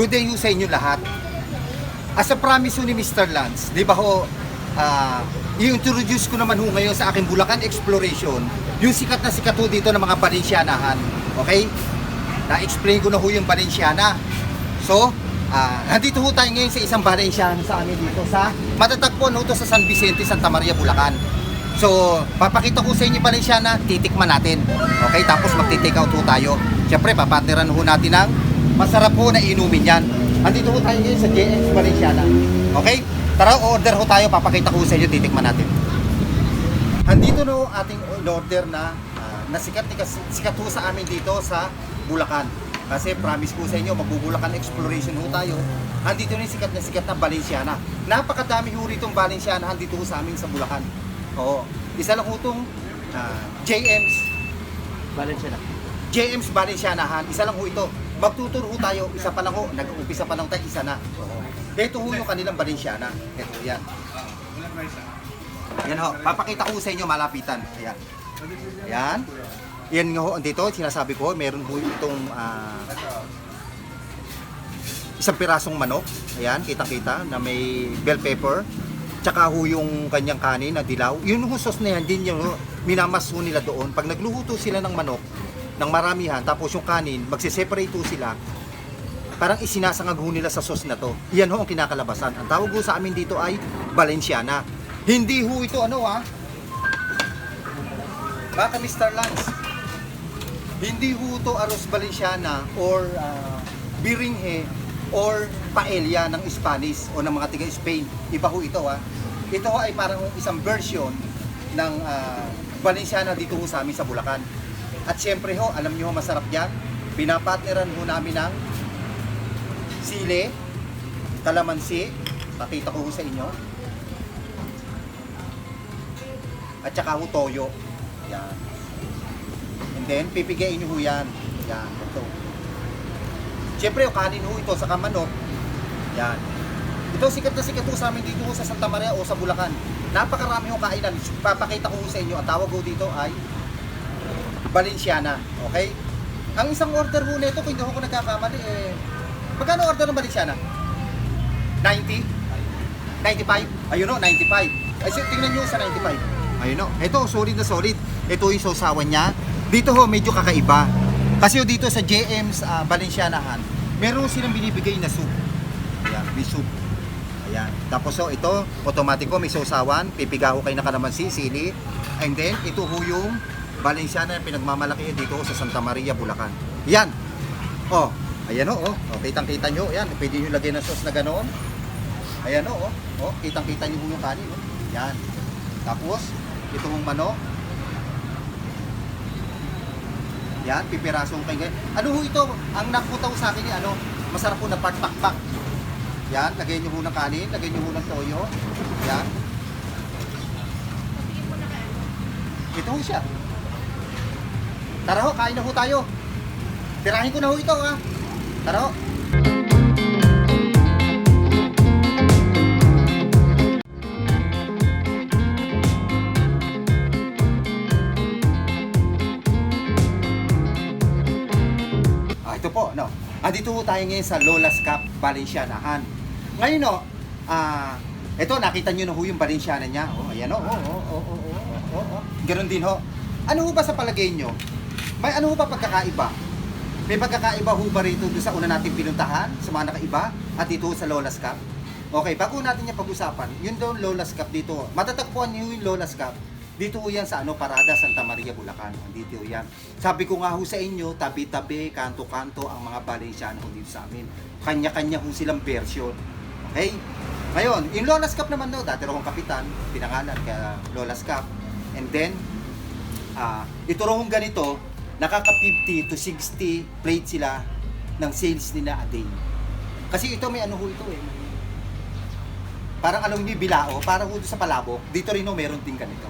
Good day sa inyo lahat. As a promise ni Mr. Lance, di ba ho, ah, i-introduce ko naman ho ngayon sa aking Bulacan Exploration, yung sikat na sikat ho dito ng mga Balencianahan. Okay? Na-explain ko na ho yung Balenciana. So, ah, nandito ho tayo ngayon sa isang Balenciana sa amin dito sa matatagpuan ho to sa San Vicente, Santa Maria, Bulacan. So, papakita ko sa inyo yung Balenciana, titikman natin. Okay, tapos magti-take out ho tayo. Siyempre, papateran ho natin ng masarap ho na inumin yan. Andito ho tayo ngayon sa JX Balenciana. Okay? Tara, order ho tayo. Papakita ko sa inyo, titikman natin. Andito na ating order na ah, na sikat, sikat ho sa amin dito sa Bulacan. Kasi promise ko sa inyo, magbubulakan exploration ho tayo. Andito na yung sikat na sikat na Balenciana. Napakadami ho rito Balenciana andito ho sa amin sa Bulacan. Oo. Isa lang ho itong ah, JM's Balance na. JM's Balencianahan, isa lang ho ito. Magtuturo ho tayo, isa pa lang ho, nag-umpisa pa lang tayo, isa na. Ito ho yung kanilang Balenciana. Ito, yan. Yan ho, papakita ko sa inyo malapitan. Ayan. Ayan. Yan nga ho, dito, sinasabi ko, meron ho itong ah, isang pirasong manok. Ayan, kitang-kita na may bell pepper. Tsaka ho yung kanyang kanin na dilaw. Yun ho sauce na yan, din yung ho, minamas ho nila doon. Pag nagluto sila ng manok, ng maramihan, tapos yung kanin, magsiseparate ho sila, parang isinasangag nila sa sauce na to. Yan ho ang kinakalabasan. Ang tawag ho sa amin dito ay Valenciana. Hindi ho ito ano ha? Baka Mr. Lance. Hindi ho ito arroz Valenciana or ah, biringhe or paella ng Spanish o ng mga tiga Spain. Iba ho ito ha. Ito ho ay parang isang version ng ah, Valenciana dito ho sa amin sa Bulacan. At syempre ho, alam niyo ho masarap yan. Pinapartneran ho namin ng sili, kalamansi, pakita ko ho sa inyo. At saka ho toyo. Yan. And then, pipigayin nyo ho yan. Yan, ito. Siyempre, yung kanin ho ito sa kamanok. Yan. Ito, sikat na sikat ho sa amin dito ho sa Santa Maria o sa Bulacan. Napakarami ho kainan. Papakita ko ho sa inyo. Ang tawag ho dito ay Valenciana. Okay? Ang isang order ho nito, kung hindi ako nagkakamali, eh, magkano order ng Valenciana? 90? 95? Ayun o, 95. Ay, so, tingnan nyo sa 95. Ayun o. Ito, solid na solid. Ito yung sausawan niya. Dito ho, medyo kakaiba. Kasi ho, dito sa JM's ah, Valencianahan, meron silang binibigay na soup. Ayan, may soup. Ayan. Tapos ho, ito, automatic ho, may sausawan. Pipiga ho kayo na kalamansi, sili. And then, ito ho yung Valenciana na pinagmamalaki dito ho sa Santa Maria, Bulacan. Yan. Oh, ayan ho, oh. oh kitang-kita nyo. Ayan, pwede nyo lagyan ng sauce na ganoon. Ayan o, oh, oh, kitang-kita niyo yung kanin, oh. Yan. Tapos, ito mong manok. Yan, pipirasong ganyan. Ano ho ito? Ang nakutaw sa akin, eh, ano, masarap po na part pakpak. Yan, lagyan niyo ho ng kanin, lagyan niyo ho ng toyo. Yan. Ito ho siya. Tara ho, kain na ho tayo. Tirahin ko na ho ito ha. Tara ho. Ah, ito po, no. Andito ho tayo ngayon sa Lola's Cup Valencianahan. Ngayon no, ah, ito nakita niyo na ho yung Valenciana niya. Oh, ayan oh, oh, oh, oh, oh, oh, oh, oh. Ganun din ho. Ano ho ba sa palagay niyo? May ano ba pagkakaiba? May pagkakaiba ho ba rito doon sa una nating pinuntahan, sa mga nakaiba, at dito sa Lola's Cup? Okay, bago natin yung pag-usapan, yun doon Lola's Cup dito. Matatagpuan nyo yung Lola's Cup. Dito yan sa ano, Parada, Santa Maria, Bulacan. Dito yan. Sabi ko nga ho sa inyo, tabi-tabi, kanto-kanto ang mga Valenciano dito sa amin. Kanya-kanya ho silang version. Okay? Ngayon, yung Lola's Cup naman daw, dati akong kapitan, pinangalan kaya Lola's Cup. And then, ah ito raw ganito, nakaka 50 to 60 plate sila ng sales nila a day. Kasi ito may ano ho ito eh. Parang alam niyo bilao, parang ho sa palabok, dito rin ho meron din ganito.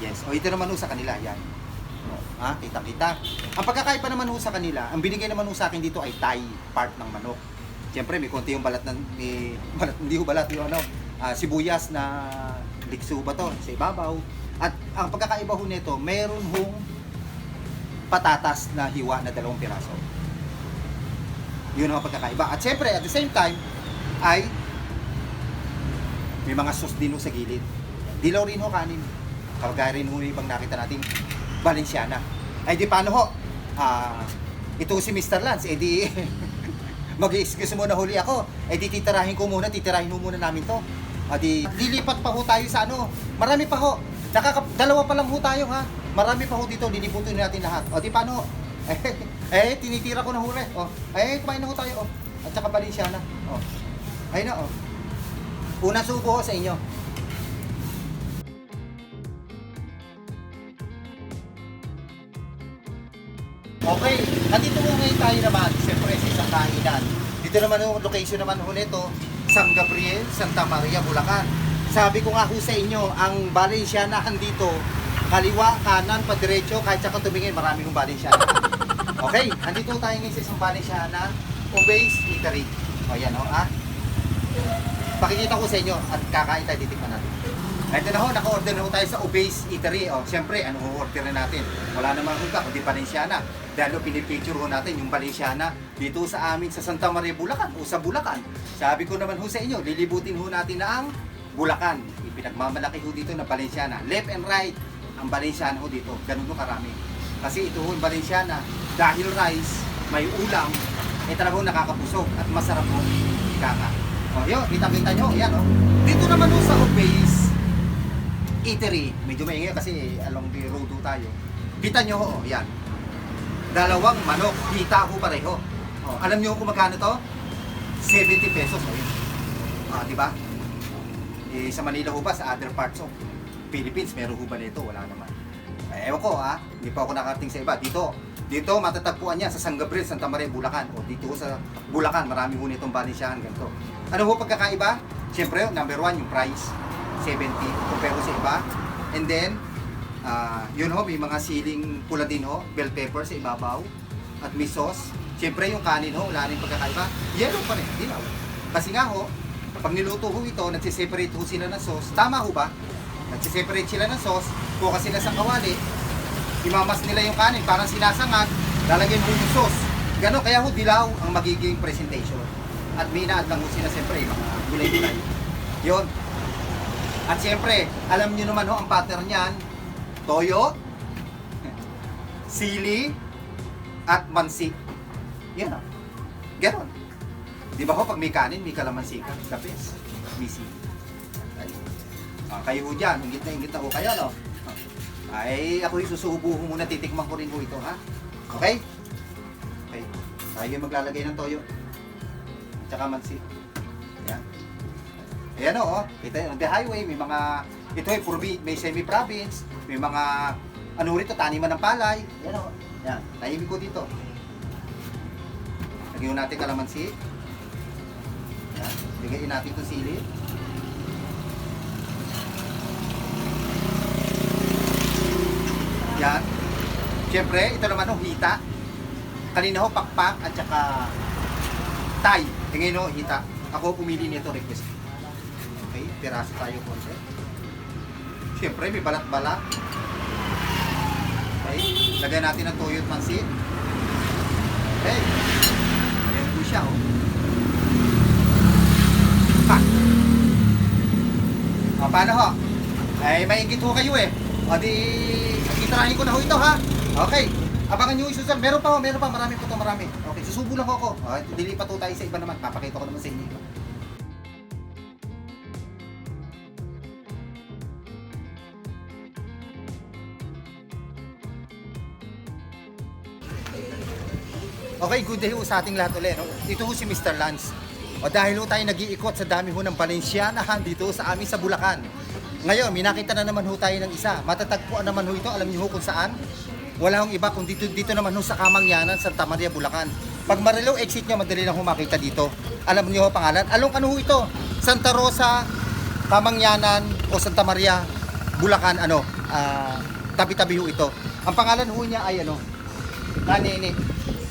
Yes. O ito naman ho sa kanila, yan. Ha, kita-kita. Ang pagkakaiba naman ho sa kanila, ang binigay naman ho sa akin dito ay Thai part ng manok. Siyempre, may konti yung balat ng, may, balat, hindi ho balat yung ano, ah, sibuyas na likso ba to, sa ibabaw. At ang pagkakaiba ho nito, meron hong patatas na hiwa na dalawang piraso. Yun ang pagkakaiba. At syempre, at the same time, ay may mga sauce din ho sa gilid. Dilaw rin ho kanin. Kagaya rin ho yung ibang nakita natin, Valenciana. Ay di paano ho? Ah, ito si Mr. Lance, eh di mag-excuse muna huli ako. Eh di titirahin ko muna, titirahin mo muna namin to. Ah, di lilipat pa ho tayo sa ano. Marami pa ho. Nakaka dalawa pa lang ho tayo ha. Marami pa ho dito, liliputin natin lahat. O di paano? Eh, eh tinitira ko na huli. Oh, eh kumain na ho tayo. Oh. At saka Valenciana. Oh. Ayun na oh. Unang subo ho sa inyo. Okay, nandito mo ngayon tayo naman, siyempre sa isang kainan. Dito naman yung location naman ho nito, San Gabriel, Santa Maria, Bulacan. Sabi ko nga ho sa inyo, ang Valencianahan dito, kaliwa, kanan, padiretso, kahit saka tumingin, marami hong Valenciana. Okay, nandito tayo ngayon sa isang Valenciana, Obeys Eatery. O yan o, ah. Pakikita ko sa inyo at kakain tayo, titikman natin. Ito na ho, naka-order na ho tayo sa Obeys Eatery. O, siyempre, ano order na natin? Wala namang huga, kundi Valenciana. Dahil ho, pinipicture ho natin yung Valenciana dito sa amin sa Santa Maria, Bulacan o sa Bulacan. Sabi ko naman ho sa inyo, lilibutin ho natin na ang Bulacan. Ipinagmamalaki ho dito na Valenciana. Left and right ang Valenciana ho dito. Ganun ho karami. Kasi ito ho Valenciana, dahil rice, may ulam, eh talaga ho nakakapusog at masarap ho. Ika nga. O, yun, kita-kita nyo, yan o. Dito naman ho sa Obeys, eatery. Medyo maingay kasi along the road ho tayo. Kita nyo ho, yan. Dalawang manok, kita ho pareho. O, alam nyo kung magkano to? 70 pesos. O, yun. Ah, di ba? Eh, sa Manila ho ba, sa other parts of Philippines, meron ho ba nito? Wala naman. Eh, ewan ko ha, hindi pa ako nakarating sa iba. Dito, dito matatagpuan niya sa San Gabriel, Santa Maria, Bulacan. O dito sa Bulacan, marami ho nitong Valenciahan ganito. Ano ho pagkakaiba? Siyempre, number one, yung price. 70 compare ko sa iba. And then, ah, yun ho, may mga siling pula din ho, bell pepper sa ibabaw. At may sauce. Siyempre, yung kanin ho, wala rin pagkakaiba. Yellow pa rin, dilaw. Kasi nga ho, pag niluto ho ito, nagsiseparate ho sila ng sauce. Tama ho ba? Nagsiseparate sila ng sauce, kuha sila sa kawali, imamas nila yung kanin, parang sinasangag, lalagyan mo yung sauce. Gano'n, kaya ho dilaw ang magiging presentation. At may inaad lang ho sila siyempre, mga gulay-gulay. Yun. At siyempre, alam niyo naman ho ang pattern niyan, toyo, sili, at mansi. Yan o. Ganon. Di ba ho, pag may kanin, may kalamansi ka, best. May sili. Ah, kayo ho dyan, ingit na ingit na ho kayo, no? Ay, ako yung susubo ho muna, titikman ko rin ho ito, ha? Okay? Okay. Tayo maglalagay ng toyo. Tsaka mansi. Ayan. Ayan o, oh. Ito yung the highway, may mga, ito ay provi, may semi-province, may mga, ano rito, taniman ng palay. Ayan o. Ayan, tahimik ko dito. Lagyan natin kalamansi. Ayan, bigyan natin itong sili. Siyempre, ito naman ho, hita. Kanina ho, pakpak at saka tay. E ngayon ho, hita. Ako pumili nito request. Okay, piraso tayo konti. Siyempre, may balat-balat. Okay, lagyan natin ng toyo at mansit. Okay. Ayan po siya, oh. Pak. O, paano ho? Ay, maingit ho kayo eh. O di, itirahin ko na ho ito ha. Okay. Abangan nyo yung susunod. Meron pa meron pa. Marami po ito, marami. Okay, susubo lang ako. Okay, dilipat ho tayo sa iba naman. Papakita ko naman sa inyo. Okay, good day ho sa ating lahat ulit. No? Dito ho si Mr. Lance. O dahil ho tayo nag-iikot sa dami ho ng Valencianahan dito sa amin sa Bulacan. Ngayon, may nakita na naman ho tayo ng isa. Matatagpuan naman ho ito. Alam niyo ho kung saan? Wala hong iba kung dito, dito naman ho sa Kamangyanan, Santa Maria, Bulacan. Pag Marilao exit nyo, madali lang ho makita dito. Alam niyo ho pangalan? Along ano ho ito? Santa Rosa, Kamangyanan o Santa Maria, Bulacan, ano, ah, tabi-tabi ho ito. Ang pangalan ho niya ay ano, Kanini.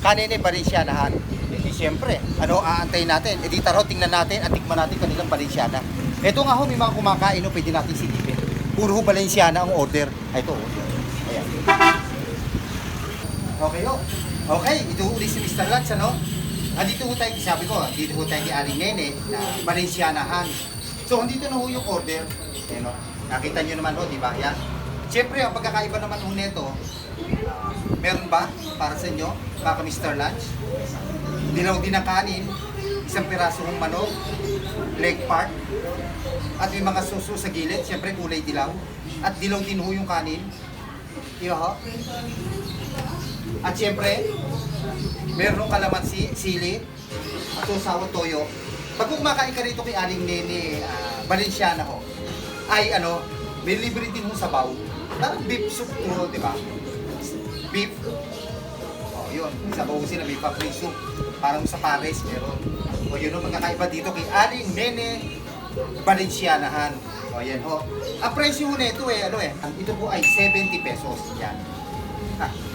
Kanini Valencianahan. E di siyempre, ano aantayin natin? E di taro, tingnan natin at tikman natin kanilang Valenciana. Ito nga ho, may mga kumakain ho, pwede natin silipin. Puro ho Valenciana ang order. Ito, order. Ayan. Okay ho. Okay, ito uli si Mr. Lance, ano? Andito ho tayo, sabi ko, andito ho tayo kay Aling Nene na Valencianahan. So, andito na ho yung order. Ayan o. Nakita nyo naman ho, di ba? Yan. Siyempre, ang pagkakaiba naman ho nito, ah, meron ba para sa inyo, baka Mr. Lunch? Dilaw din ang kanin, isang piraso ng manok, leg part, at may mga suso sa gilid, siyempre kulay dilaw. At dilaw din ho yung kanin. Iyo ho. At siyempre, meron kalamansi, sili, at usawa toyo. Pag kumakain ka rito kay Aling Nene ah, Valenciana ho, ay ano, may libre din ho sabaw. Parang beef soup ho, di ba? Beef. Oh, yun. Sabaw sila, may papri soup. Parang sa Paris, meron. O yun ang magkakaiba dito kay Aling Nene Valencianahan. O yan ho. Ang presyo nito eh, ano eh, ito po ay 70 pesos. Yan. Ah.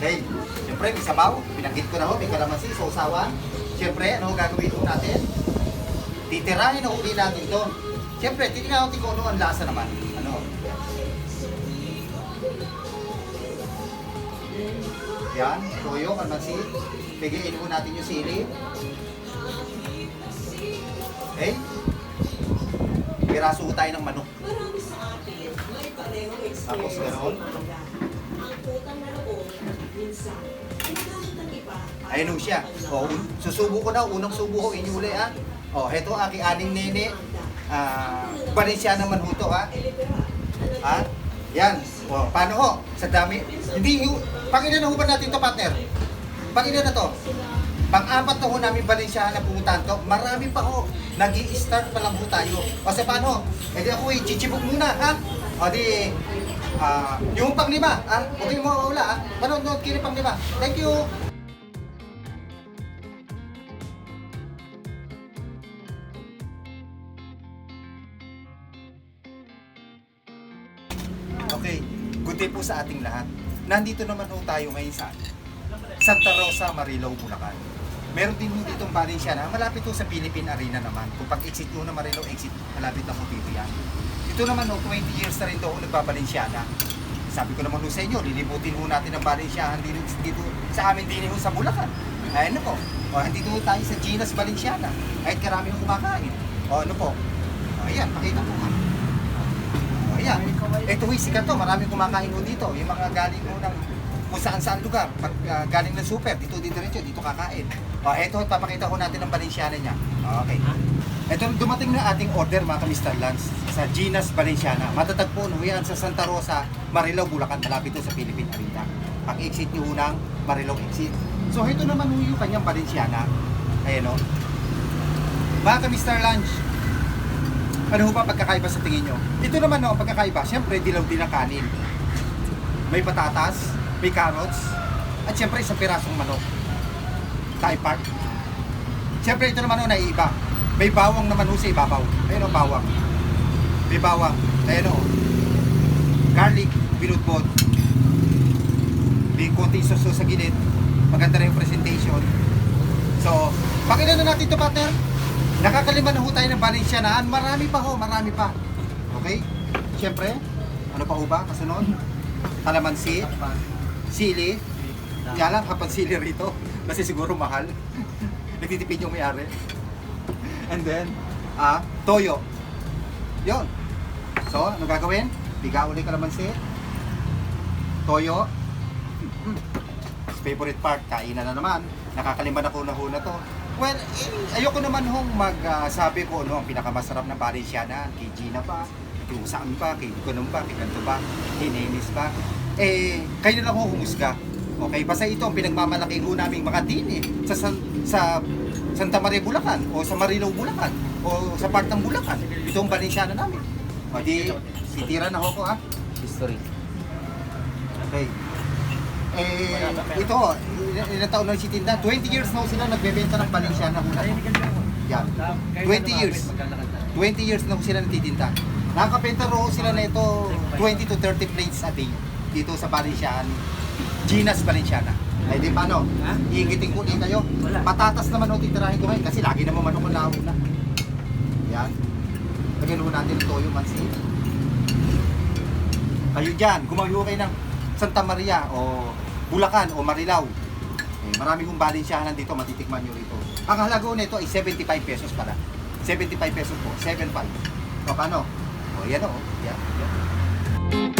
Okay. Siyempre, may sabaw. Pinakit ko na ho, may kalamansi, sausawan. Siyempre, ano ho gagawin ho natin? Titirahin na uli natin to. Siyempre, titignan natin kung ano ang lasa naman. Ano? Yan, toyo, kalamansi. Bigayin po natin yung sili. Okay? Piraso ho tayo ng manok. Parehong experience. Tapos ganon. Ang utang na loob, minsan, ginagamit ng iba. para Ayun ho siya. O, un- susubo ko na, unang subo ko, inyo uli ha. O, heto aking aning nene. Ah, Valenciana naman ho to ha. Ha? Yan. O, paano ho? Sa dami. Hindi, ho- pangilan na ho ba natin to partner? Pangilan na to? Pang-apat na ho namin Valenciana na pumuntahan to. Marami pa ho. nag start pa lang ho tayo. O sa paano? E di ako eh, chichibog muna ha. O di, ah, yung panglima ha. Huwag kayong mawawala ha. Panood-nood kayo ng panglima. Thank you. Okay, good day po sa ating lahat. Nandito naman po tayo ngayon sa Santa Rosa, Marilao, Bulacan. Meron din po ditong Valenciana, malapit po sa Philippine Arena naman. Kung pag-exit po na Marilao exit, malapit na po dito yan. Ito naman no, 20 years na rin daw ako nagbabalenciana. Sabi ko naman ho sa inyo, lilibutin ho natin ang Valenciana dito, dito sa amin din ho sa Bulacan. Ayan na po. O, andito ho tayo sa Ginas Valenciana. Kahit karami ho kumakain. O, ano po? O, ayan, pakita nga. O, ayan. Ito ho, sikat to. Marami kumakain ho dito. Yung mga galing ho ng kung saan saan lugar. Pag ah, galing ng super, dito dito diretso, dito kakain. O, eto, papakita ko natin ang Valenciana niya. Okay. Ito, dumating na ating order mga ka-Mr. Lance sa Ginas Valenciana. Matatagpuan ho yan sa Santa Rosa, Marilao, Bulacan, malapit to sa Philippine Arena. Pag-exit nyo ho ng Marilao exit. So, ito naman ho yung kanyang Valenciana. Ayan o. Mga ka-Mr. Lunch, ano ho ba pagkakaiba sa tingin nyo? Ito naman no, ang pagkakaiba, siyempre dilaw din ang kanin. May patatas, may carrots, at siyempre isang pirasong manok. Thai part. Siyempre ito naman ho naiiba. May bawang naman ho sa ibabaw. Ayun o, bawang. May bawang. Ayun o. Garlic, binudbod. May konting sauce sa gilid. Maganda rin yung presentation. So, pakilala na natin ito, partner. Nakakalima na ho tayo ng Valencianaan. Marami pa ho, marami pa. Okay? Siyempre, ano pa ho ba? Kasunod? Kalamansi, sili. Kaya lang, kapag sili rito. Kasi siguro mahal. Nagtitipid yung may-ari. And then, ah, toyo. Yon. So, ano gagawin? Biga uli kalamansi. Toyo. Hmm. Favorite part, kainan na naman. Nakakaliman ako na ho na to. Well, eh, ayoko naman hong magsabi ko ano ang pinakamasarap na Valenciana, kay Gina pa, kay saan pa, kay Gunong pa, kay Ganto pa, kay Nenis. Eh, kayo na lang ho humusga. Okay, basta ito ang pinagmamalaki ho naming mga eh, sa, San- sa Santa Maria, Bulacan, o sa Marilao, Bulacan, o sa part ng Bulacan. Ito ang Valenciana namin. O di, titira na ho ko ha. History. Okay. Eh, ito, ilan, ilan taon na si Tinda? 20 years na ho sila nagbebenta ng Valenciana ho na. Yan. 20 years. 20 years na ho sila nagtitinda. Nakakapenta ro sila na ito 20 to 30 plates a day dito sa Valenciana. Ginas Valenciana. Ay di paano? Ha? Iingitin ko din kayo. Wala. Patatas naman ho titirahin ko ngayon kasi lagi naman manok ang nauna. Yan. Lagyan ho natin ng toyo mansi. Kayo dyan, gumayo kayo ng Santa Maria o Bulacan o Marilao. Marami kong balinsyahan dito, matitikman nyo rito. Ang halaga nito ay 75 pesos pala. 75 pesos po, 75. O paano? O yan o, yan, yan.